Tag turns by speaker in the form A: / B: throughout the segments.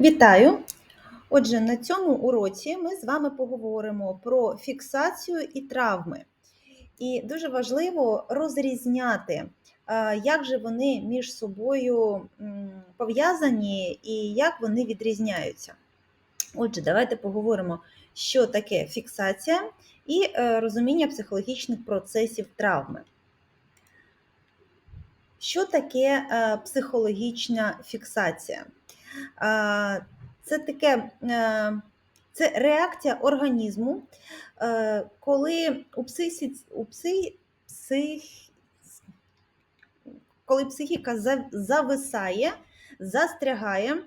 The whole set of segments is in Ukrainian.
A: Вітаю! Отже, на цьому уроці ми з вами поговоримо про фіксацію і травми. І дуже важливо розрізняти, е, як же вони між собою пов'язані і як вони відрізняються. Отже, давайте поговоримо, що таке фіксація і е, розуміння психологічних процесів травми. Що таке е, психологічна фіксація? Це таке це реакція організму, е, коли у психі, у псих, псих, коли психіка зависає, застрягає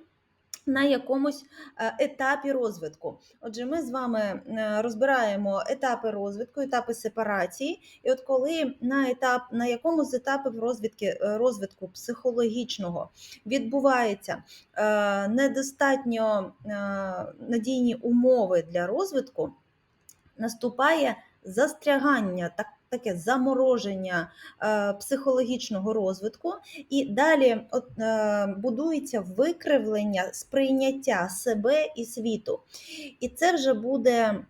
A: на якомусь е, етапі розвитку. Отже, ми з вами е, розбираємо етапи розвитку, етапи сепарації, і от коли на етап, на якому з етапів розвитку, е, розвитку психологічного відбувається недостатньо надійні умови для розвитку, наступає застрягання, так таке замороження е, психологічного розвитку, і далі от, е, будується викривлення сприйняття себе і світу. І це вже буде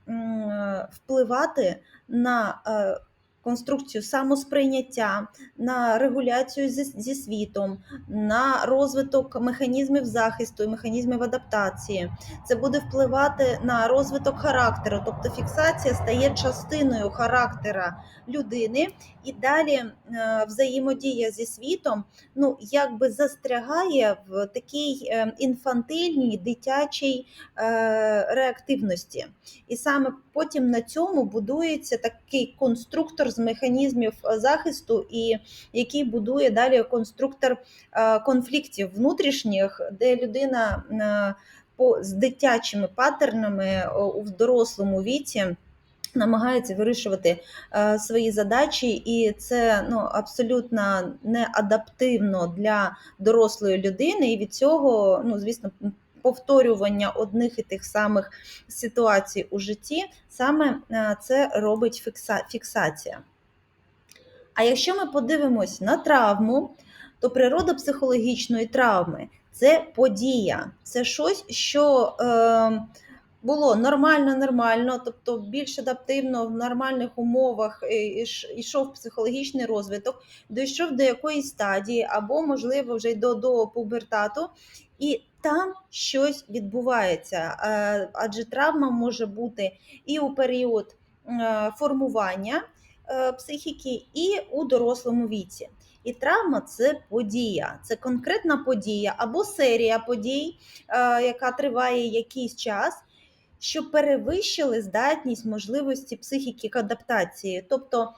A: впливати на е, конструкцію самосприйняття, на регуляцію зі, світом, на розвиток механізмів захисту і механізмів адаптації. Це буде впливати на розвиток характеру, тобто фіксація стає частиною характера людини, і далі е, взаємодія зі світом ну, якби застрягає в такій е, інфантильній дитячій е, реактивності. І саме потім на цьому будується такий конструктор з механізмів е, захисту, і який будує далі конструктор е, конфліктів внутрішніх, де людина е, з дитячими паттернами у дорослому віці. Намагається вирішувати е, свої задачі, і це ну, абсолютно не адаптивно для дорослої людини. І від цього, ну, звісно, повторювання одних і тих самих ситуацій у житті, саме це робить фіксація. А якщо ми подивимось на травму, то природа психологічної травми це подія, це щось, що е, було нормально, нормально, тобто більш адаптивно в нормальних умовах йшов психологічний розвиток, дійшов до якоїсь стадії, або, можливо, вже й до, до пубертату, і там щось відбувається. Е, адже травма може бути і у період е, формування. Е, психіки і у дорослому віці. І травма це подія, це конкретна подія або серія подій, яка триває якийсь час, що перевищили здатність можливості психіки к адаптації. Тобто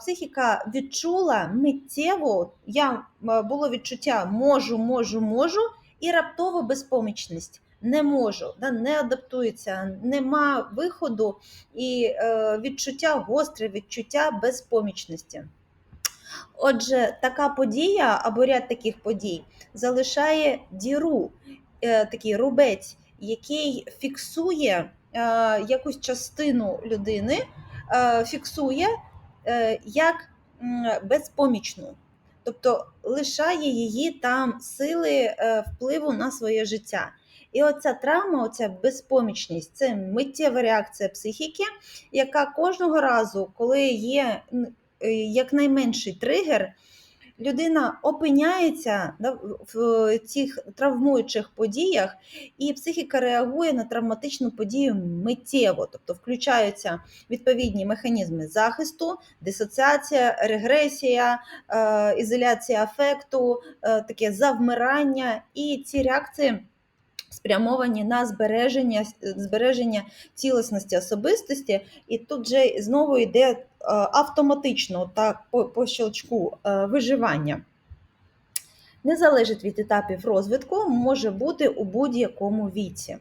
A: психіка відчула миттєво, я було відчуття можу, можу, можу, і раптово безпомічність не можу, да, не адаптується, нема виходу і е, відчуття гостре, відчуття безпомічності. Отже, така подія або ряд таких подій залишає діру, е, такий рубець, який фіксує е, якусь частину людини, е, фіксує е, як безпомічну. Тобто лишає її там сили е, впливу на своє життя. І оця травма, оця безпомічність це миттєва реакція психіки, яка кожного разу, коли є е, якнайменший тригер, людина опиняється в цих травмуючих подіях, і психіка реагує на травматичну подію миттєво, тобто включаються відповідні механізми захисту, дисоціація, регресія, е, ізоляція афекту, е, таке завмирання, і ці реакції спрямовані на збереження збереження цілісності особистості, і тут же знову йде е, автоматично так, по, по щелчку е, виживання. Не залежить від етапів розвитку, може бути у будь-якому віці.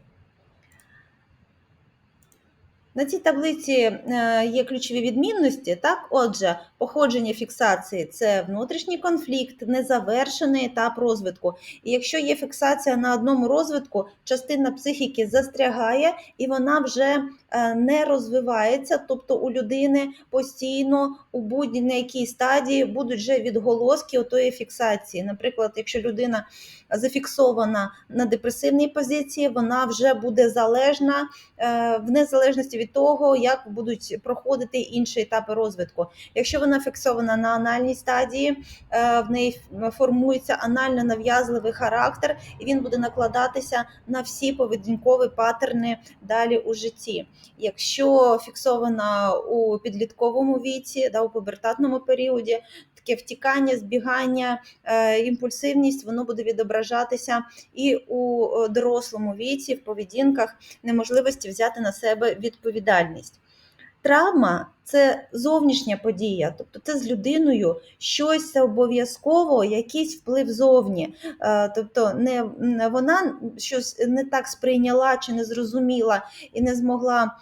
A: На цій таблиці е, є ключові відмінності. Так, отже, походження фіксації це внутрішній конфлікт, незавершений етап розвитку. І якщо є фіксація на одному розвитку, частина психіки застрягає і вона вже е, не розвивається. Тобто у людини постійно у будь-якій стадії будуть вже відголоски отої фіксації. Наприклад, якщо людина зафіксована на депресивній позиції, вона вже буде залежна е, в незалежності від того, як будуть проходити інші етапи розвитку. Якщо вона фіксована на анальній стадії, е, в неї формується анально нав'язливий характер, і він буде накладатися на всі поведінкові паттерни далі у житті. Якщо фіксована у підлітковому віці, да, у пубертатному періоді, таке втікання, збігання, е, імпульсивність, воно буде відображатися і у е, дорослому віці, в поведінках, неможливості взяти на себе відповідальність. Травма це зовнішня подія, тобто це з людиною щось обов'язково, якийсь вплив зовні. Е, тобто не вона щось не так сприйняла чи не зрозуміла і не змогла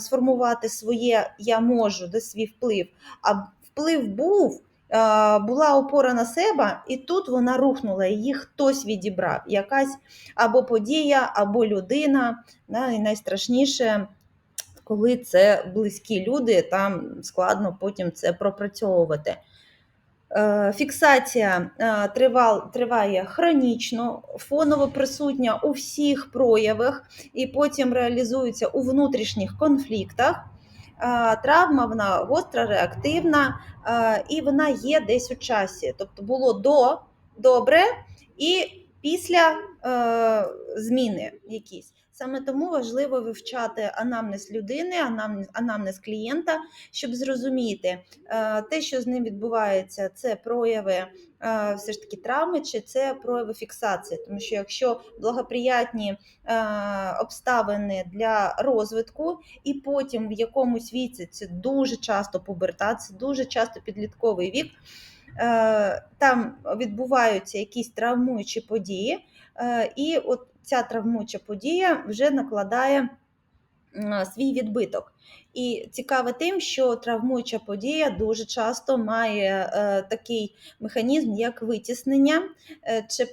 A: сформувати своє я можу, де свій вплив. А вплив був, була опора на себе, і тут вона рухнула, її хтось відібрав, якась або подія, або людина. І найстрашніше, коли це близькі люди, там складно потім це пропрацьовувати. Е, фіксація е, триває хронічно, фоново присутня у всіх проявах і потім реалізується у внутрішніх конфліктах травма вона гостра, реактивна і вона є десь у часі. Тобто було до добре і після е, зміни якісь. Саме тому важливо вивчати анамнез людини, анамнез, клієнта, щоб зрозуміти, е, те, що з ним відбувається, це прояви е, все ж таки травми, чи це прояви фіксації. Тому що якщо благоприятні е, обставини для розвитку, і потім в якомусь віці це дуже часто пубертат, це дуже часто підлітковий вік. Там відбуваються якісь травмуючі події, і от ця травмуча подія вже накладає свій відбиток. І цікаве тим, що травмуюча подія дуже часто має е, такий механізм, як витіснення е, чи е,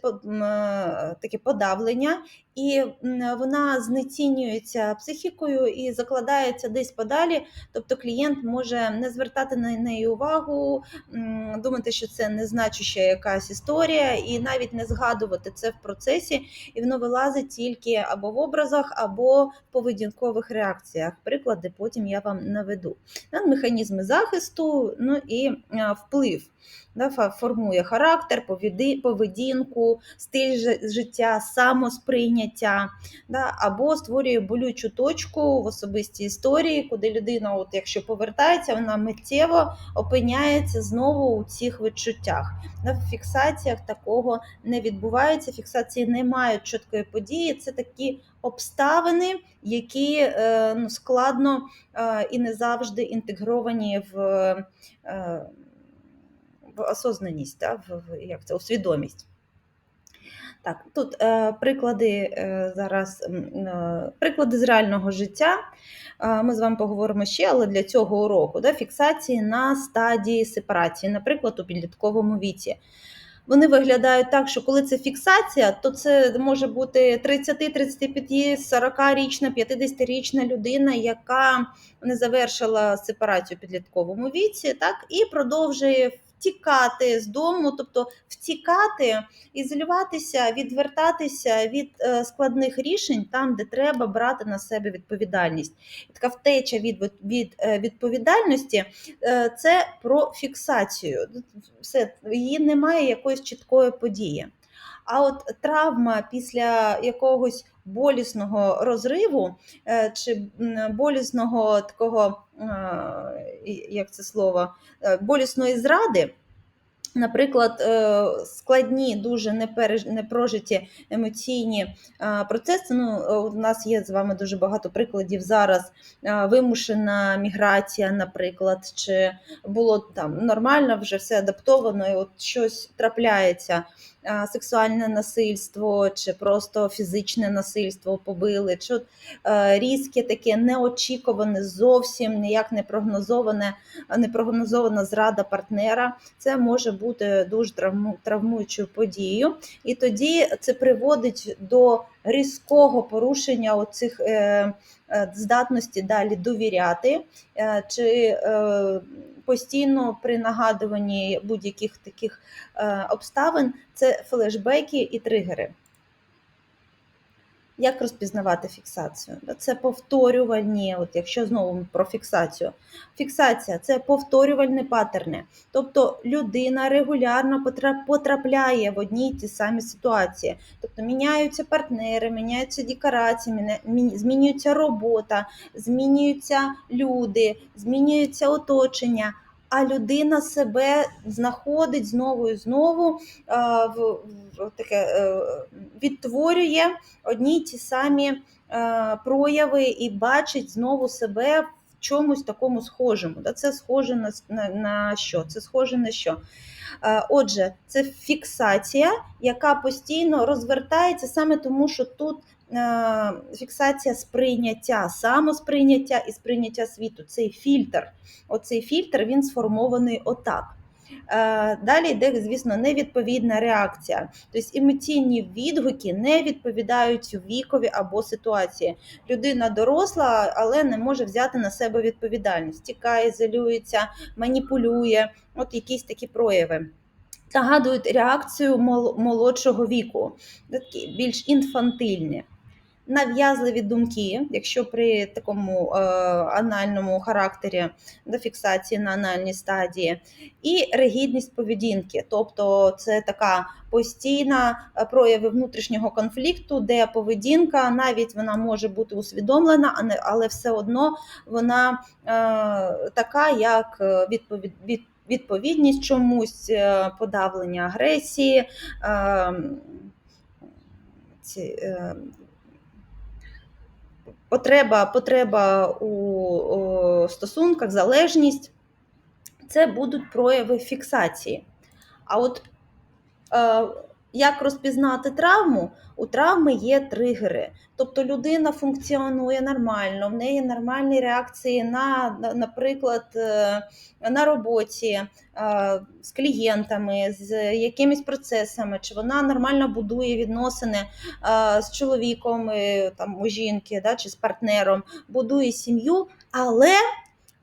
A: таке подавлення, і вона знецінюється психікою і закладається десь подалі. Тобто клієнт може не звертати на неї увагу, думати, що це незначуща якась історія, і навіть не згадувати це в процесі, і воно вилазить тільки або в образах, або в поведінкових реакціях. Приклади потім я вам наведу. Механізми захисту, ну і вплив. Формує характер, поведінку, стиль життя, самосприйняття, або створює болючу точку в особистій історії, куди людина, от якщо повертається, вона миттєво опиняється знову у цих відчуттях. В фіксаціях такого не відбувається. Фіксації не мають чіткої події. Це такі обставини, які е, ну, складно е, і не завжди інтегровані в е, в осознаність, да, в, як це, у свідомість. Так, Тут е, приклади е, зараз е, приклади з реального життя. Е, ми з вами поговоримо ще, але для цього уроку да, фіксації на стадії сепарації, наприклад, у підлітковому віці вони виглядають так, що коли це фіксація, то це може бути 30, 35, 40-річна, 50-річна людина, яка не завершила сепарацію в підлітковому віці, так і продовжує втікати з дому, тобто втікати, ізолюватися, відвертатися від е, складних рішень там, де треба брати на себе відповідальність. така втеча від від е, відповідальності е, це про фіксацію. Все, Її немає якоїсь чіткої події. А от травма після якогось болісного розриву чи болісного такого, як це слово, болісної зради. Наприклад, е, складні, дуже непрожиті емоційні процеси. Ну, У нас є з вами дуже багато прикладів зараз. Вимушена міграція, наприклад, чи було там нормально, вже все адаптовано, і от щось трапляється е, сексуальне насильство, чи просто фізичне насильство побили, чи от, е, різке таке неочікуване, зовсім ніяк не прогнозоване, не прогнозована зрада партнера. Це може бути дуже травму- травмуючою подією. І тоді це приводить до різкого порушення оцих е, е, здатності далі довіряти, е, чи постійно при нагадуванні будь-яких таких обставин це флешбеки і тригери. Як розпізнавати фіксацію? Це повторювальні, от якщо знову про фіксацію. Фіксація це повторювальні паттерни. Тобто людина регулярно потрапляє в одні й ті самі ситуації. Тобто міняються партнери, міняються декорації, змінюється робота, змінюються люди, змінюється оточення. А людина себе знаходить знову і знову в, таке е, відтворює одні й ті самі е, прояви і бачить знову себе в чомусь такому схожому. Це схоже на, на, на що? Це схоже на що? Е, Отже, це фіксація, яка постійно розвертається саме тому, що тут фіксація сприйняття, самосприйняття і сприйняття світу. Цей фільтр. Оцей фільтр він сформований отак. Е, Далі йде, звісно, невідповідна реакція. Тобто емоційні відгуки не відповідають вікові або ситуації. Людина доросла, але не може взяти на себе відповідальність. Тікає, ізолюється, маніпулює, от якісь такі прояви. Нагадують реакцію молодшого віку, такі більш інфантильні. Нав'язливі думки, якщо при такому е, анальному характері до фіксації на анальній стадії, і ригідність поведінки, тобто це така постійна е, прояви внутрішнього конфлікту, де поведінка навіть вона може бути усвідомлена, але все одно вона е, така, як е, відповід, від, відповідність чомусь, е, подавлення агресії. е, ці, е, Потреба, потреба у, стосунках, залежність це будуть прояви фіксації. А от е, як розпізнати травму? У травми є тригери. Тобто людина функціонує нормально, в неї нормальні реакції на, на- наприклад, е, на роботі е, з клієнтами, з якимись процесами, чи вона нормально будує відносини е, з чоловіком, там, у жінки, да, чи з партнером, будує сім'ю, але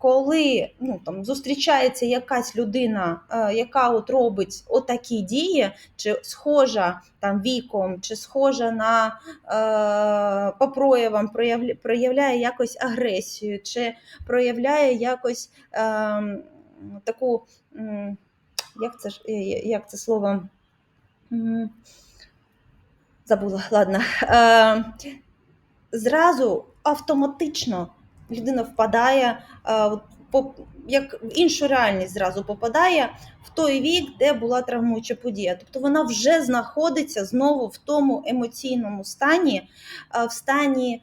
A: коли ну, там, зустрічається якась людина, е, яка от робить отакі дії, чи схожа там, віком, чи схожа на е, по проявам, проявля- проявляє якось агресію, чи проявляє якось е, таку, як це, е, як це слово? Забула, ладно. Е, зразу автоматично людина впадає е, по- як в іншу реальність зразу попадає в той вік, де була травмуюча подія. Тобто вона вже знаходиться знову в тому емоційному стані, е, в стані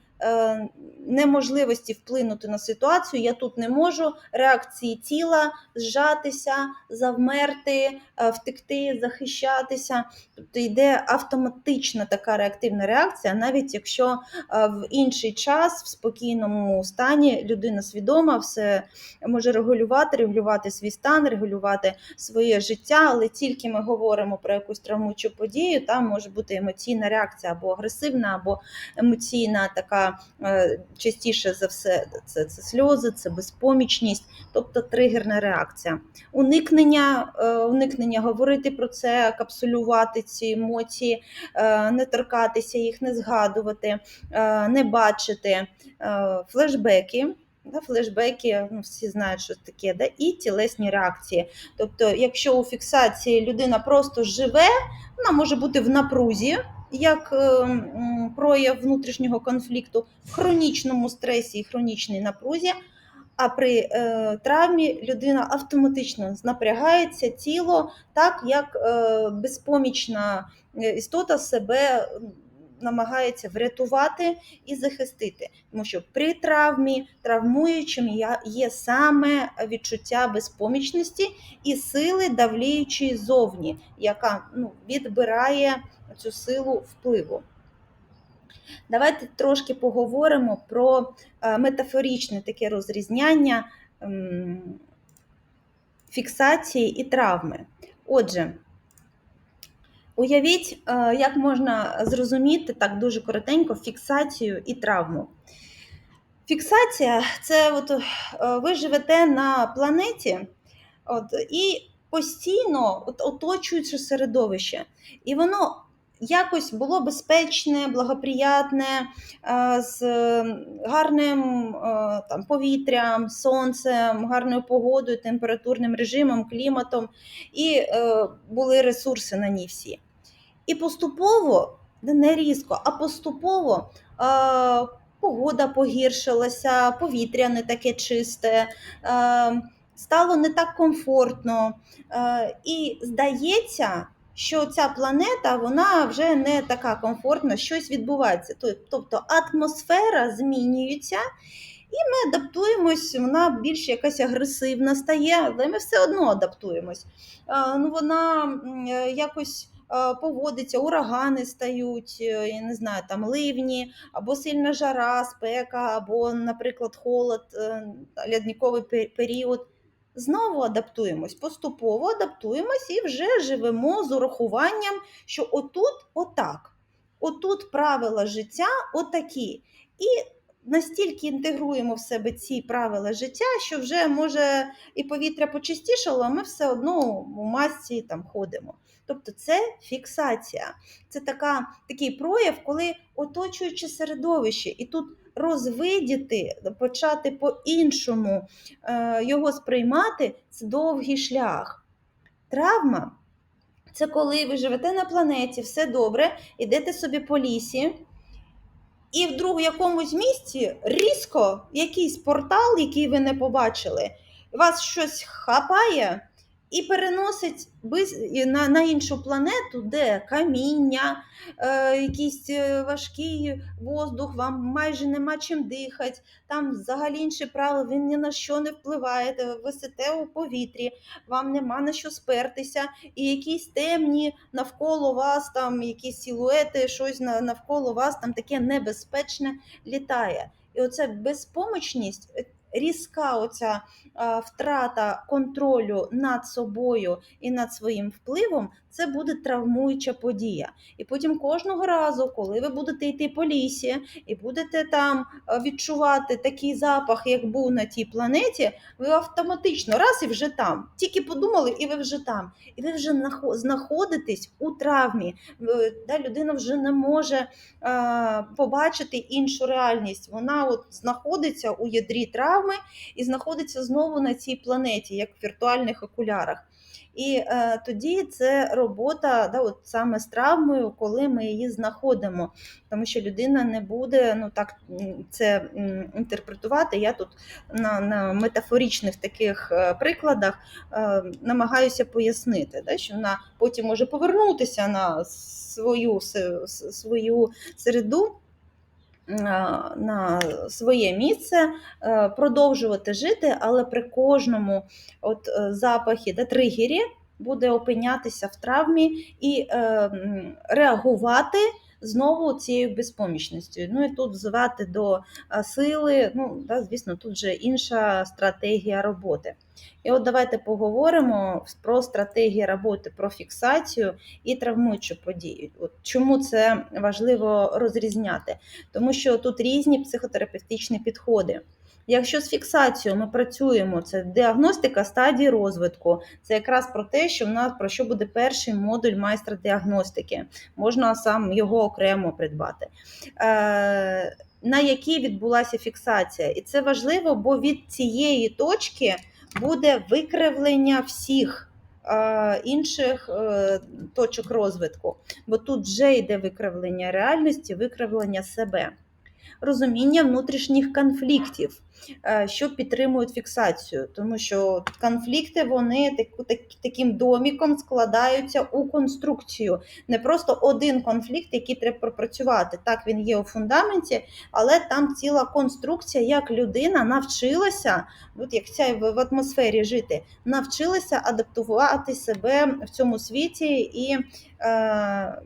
A: неможливості вплинути на ситуацію. Я тут не можу реакції тіла зжатися, завмерти, е, втекти, захищатися. Тобто йде автоматична така реактивна реакція, навіть якщо е, в інший час, в спокійному стані, людина свідома, все може регулювати, регулювати свій стан, регулювати своє життя, але тільки ми говоримо про якусь травмуючу подію, там може бути емоційна реакція або агресивна, або емоційна така е, частіше за все, це, це сльози, це безпомічність, тобто тригерна реакція. Уникнення, е, уникнення говорити про це, капсулювати ці емоції, е, не торкатися їх, не згадувати, не бачити флешбеки. Да, флешбеки, ну, всі знають, що таке, да, і тілесні реакції. Тобто, якщо у фіксації людина просто живе, вона може бути в напрузі, як е, прояв внутрішнього конфлікту, в хронічному стресі і хронічній напрузі. А при е, травмі людина автоматично напрягається тіло так, як е, безпомічна істота себе намагається врятувати і захистити. Тому що при травмі травмуючим є саме відчуття безпомічності і сили давліючої зовні, яка ну, відбирає цю силу впливу. Давайте трошки поговоримо про е, метафоричне таке розрізняння ем, фіксації і травми. Отже, уявіть, е, як можна зрозуміти так дуже коротенько фіксацію і травму. Фіксація це от, е, ви живете на планеті от, і постійно от, оточуюче середовище. І воно якось було безпечне, благоприятне, е, з гарним е, там, повітрям, сонцем, гарною погодою, температурним режимом, кліматом, і е, були ресурси на ній всі. І поступово, не різко, а поступово е, погода погіршилася, повітря не таке чисте, е, стало не так комфортно. Е, і здається, що ця планета вона вже не така комфортна, щось відбувається. Тобто атмосфера змінюється. І ми адаптуємось, вона більш якась агресивна стає, але ми все одно адаптуємось. Ну, Вона е, якось поводиться, урагани стають, е, я не знаю, там ливні, або сильна жара, спека, або, наприклад, холод, е, лядниковий період. Знову адаптуємось, поступово адаптуємось і вже живемо з урахуванням, що отут отак, отут правила життя отакі. І настільки інтегруємо в себе ці правила життя, що вже може і повітря почистішало, а ми все одно у масці там ходимо. Тобто це фіксація. Це така, такий прояв, коли оточуюче середовище, і тут розвидіти, почати по-іншому е, його сприймати це довгий шлях. Травма це коли ви живете на планеті, все добре, йдете собі по лісі, і вдруг в якомусь місці різко якийсь портал, який ви не побачили, вас щось хапає і переносить на, на іншу планету, де каміння, е, якийсь е, важкий воздух, вам майже нема чим дихати, там взагалі інші правила, ви ні на що не впливаєте, ви висите у повітрі, вам нема на що спертися, і якісь темні навколо вас, там якісь силуети, щось навколо вас там таке небезпечне літає. І оця безпомічність, е, різка оця втрата контролю над собою і над своїм впливом, це буде травмуюча подія. І потім кожного разу, коли ви будете йти по лісі і будете там е, відчувати такий запах, як був на тій планеті, ви автоматично раз і вже там. Тільки подумали, і ви вже там. І ви вже знаходитесь у травмі. Да, людина вже не може е, побачити іншу реальність. Вона от знаходиться у ядрі травми і знаходиться знову на цій планеті, як в віртуальних окулярах. І е, тоді це робота да, от саме з травмою, коли ми її знаходимо, тому що людина не буде ну так це інтерпретувати. Я тут на, на метафоричних таких е, прикладах е, намагаюся пояснити, да, що вона потім може повернутися на свою, свою середу. е, На своє місце е, продовжувати жити, але при кожному от запахі да, тригері буде опинятися в травмі і е, реагувати знову цією безпомічністю. Ну і тут взивати до е, сили. Ну, да, звісно, тут вже інша стратегія роботи. І от давайте поговоримо про стратегію роботи, про фіксацію і травмуючу подію. От чому це важливо розрізняти? Тому що тут різні психотерапевтичні підходи. Якщо з фіксацією ми працюємо, це діагностика стадії розвитку, це якраз про те, що в нас про що буде перший модуль майстра діагностики. Можна сам його окремо придбати. Е, на якій відбулася фіксація. І це важливо, бо від цієї точки буде викривлення всіх е, інших е, точок розвитку. Бо тут вже йде викривлення реальності, викривлення себе. Розуміння внутрішніх конфліктів, е, що підтримують фіксацію, тому що конфлікти вони так, так, таким доміком складаються у конструкцію. Не просто один конфлікт, який треба пропрацювати. Так, він є у фундаменті, але там ціла конструкція, як людина навчилася, от як ця в атмосфері жити, навчилася адаптувати себе в цьому світі і. Е,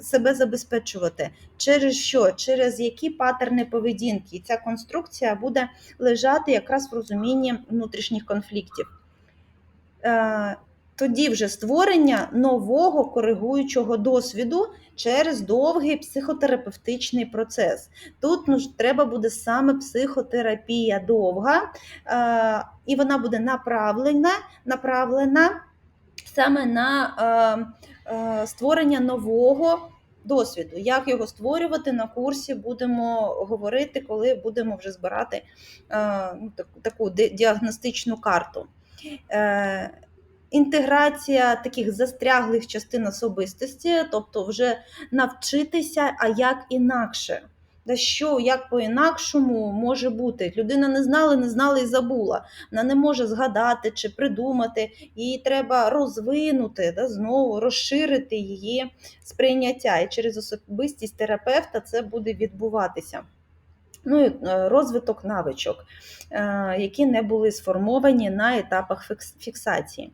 A: себе забезпечувати. Через що? Через які патерни поведінки. І ця конструкція буде лежати якраз в розумінні внутрішніх конфліктів. Е, Тоді вже створення нового коригуючого досвіду через довгий психотерапевтичний процес. Тут ну, треба буде саме психотерапія довга, е, і вона буде направлена, направлена саме на е, е, створення нового досвіду. Як його створювати на курсі, будемо говорити, коли будемо вже збирати е, ну, таку, діагностичну карту. Інтеграція таких застряглих частин особистості, тобто вже навчитися, а як інакше. Да що, як по-інакшому може бути? Людина не знала, не знала і забула. Вона не може згадати чи придумати, їй треба розвинути, да, знову розширити її сприйняття. І через особистість терапевта це буде відбуватися. Ну і е, розвиток навичок, е, які не були сформовані на етапах фіксації.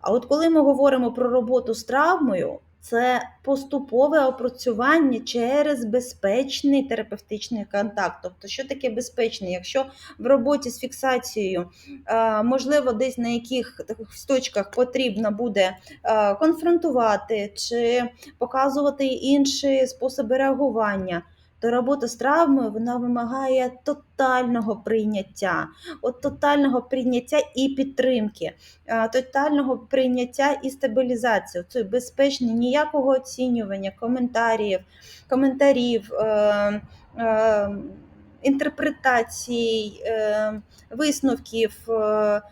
A: А от коли ми говоримо про роботу з травмою, це поступове опрацювання через безпечний терапевтичний контакт. Тобто, що таке безпечний? Якщо в роботі з фіксацією, е, можливо, десь на яких таких точках потрібно буде е, конфронтувати чи показувати інші способи реагування. То робота з травмою вона вимагає тотального прийняття, от тотального прийняття і підтримки, тотального прийняття і стабілізації. Це безпечне ніякого оцінювання, коментарів, коментарів. Е, е, Інтерпретацій, е, висновків, е,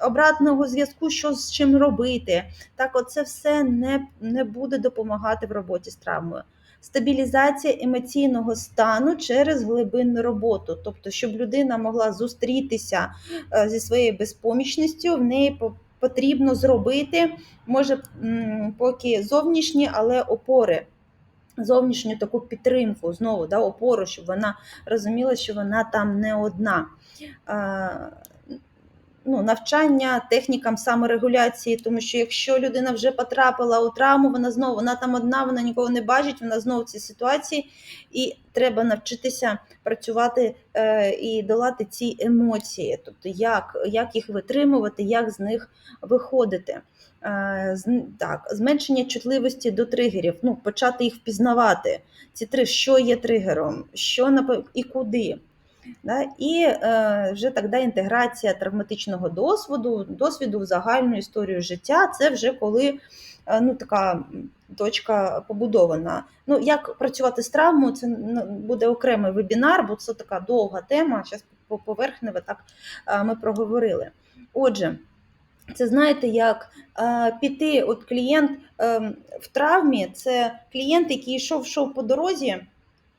A: обратного зв'язку, що з чим робити. Так, оце все не, не буде допомагати в роботі з травмою стабілізація емоційного стану через глибинну роботу, тобто, щоб людина могла зустрітися е, зі своєю безпомічністю, в неї потрібно зробити, може, поки зовнішні, але опори. Зовнішню таку підтримку, знову да, опору, щоб вона розуміла, що вона там не одна. Ну, навчання технікам саморегуляції, тому що якщо людина вже потрапила у травму, вона знову вона там одна, вона нікого не бачить, вона знову в цій ситуації, і треба навчитися працювати е, і долати ці емоції, тобто як, як їх витримувати, як з них виходити. Е, Так, зменшення чутливості до тригерів, ну, почати їх впізнавати. Ці три, що є тригером, що і куди. Да? І е, вже тоді інтеграція травматичного досвіду, досвіду в загальну історію життя. Це вже коли е, ну, така точка побудована. Ну, як працювати з травмою, це ну, буде окремий вебінар, бо це така довга тема. Зараз поверхнево так е, ми проговорили. Отже, це знаєте, як е, піти, от клієнт е, в травмі, це клієнт, який йшов, йшов по дорозі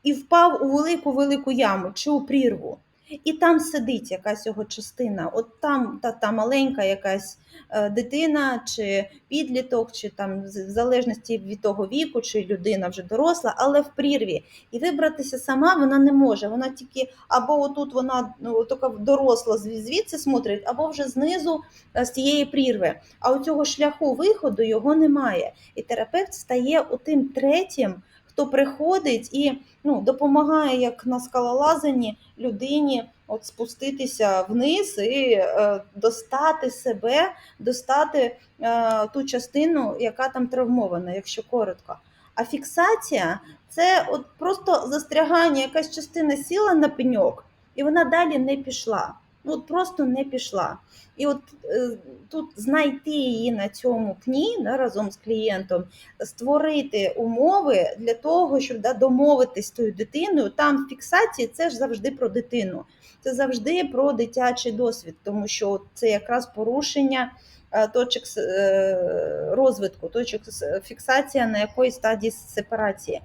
A: і впав у велику велику яму чи у прірву. І там сидить якась його частина. От там та, та маленька якась е, дитина, чи підліток, чи там в залежності від того віку, чи людина вже доросла, але в прірві. І вибратися сама вона не може. Вона тільки або отут вона ну, така доросла звідси смотрить, або вже знизу е, з цієї прірви. А у цього шляху виходу його немає. І терапевт стає отим третім, хто приходить і ну, допомагає, як на скалолазанні людині от спуститися вниз і е, достати себе, достати е, ту частину, яка там травмована, якщо коротко. А фіксація це от просто застрягання, якась частина сіла на пеньок, і вона далі не пішла. От просто не пішла. І от е, тут знайти її на цьому пні да, разом з клієнтом, створити умови для того, щоб да, домовитись з тою дитиною. Там фіксації це ж завжди про дитину, це завжди про дитячий досвід, тому що це якраз порушення е, точок е, розвитку, точок фіксація на якоїсь стадії сепарації,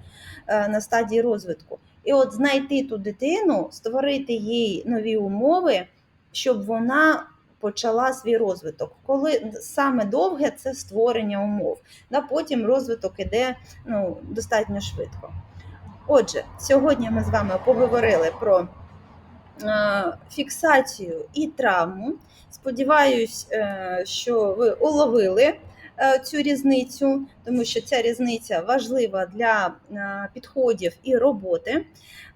A: на стадії розвитку. І от знайти ту дитину, створити їй нові умови, щоб вона почала свій розвиток. Коли саме довге це створення умов, да, потім розвиток іде ну, достатньо швидко. Отже, сьогодні ми з вами поговорили про е, фіксацію і травму. Сподіваюсь, е, що ви уловили е, цю різницю, тому що ця різниця важлива для підходів і роботи.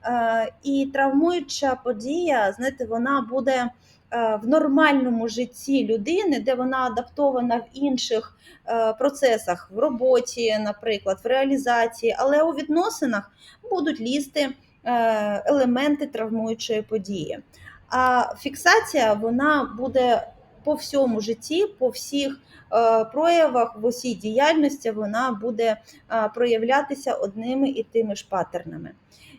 A: Е, І травмуюча подія, знаєте, вона буде е, в нормальному житті людини, де вона адаптована в інших е, процесах, в роботі, наприклад, в реалізації, але у відносинах будуть лізти елементи травмуючої події. А фіксація вона буде по всьому житті, по всіх проявах, в усій діяльності вона буде проявлятися одними і тими ж паттернами.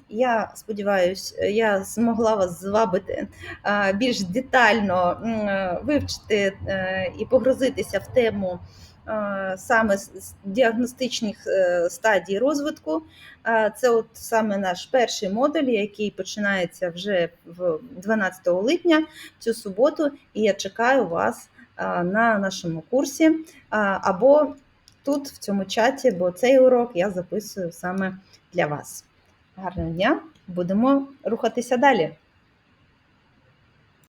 A: Я сподіваюся, я змогла вас звабити е, більш детально е, вивчити е, і погрузитися в тему е, саме діагностичних е, стадій розвитку. Е, Це от саме наш перший модуль, який починається вже в 12 липня цю суботу, і я чекаю вас е, на нашому курсі е, або тут, в цьому чаті, бо цей урок я записую саме для вас. Гарного дня! Будемо рухатися далі.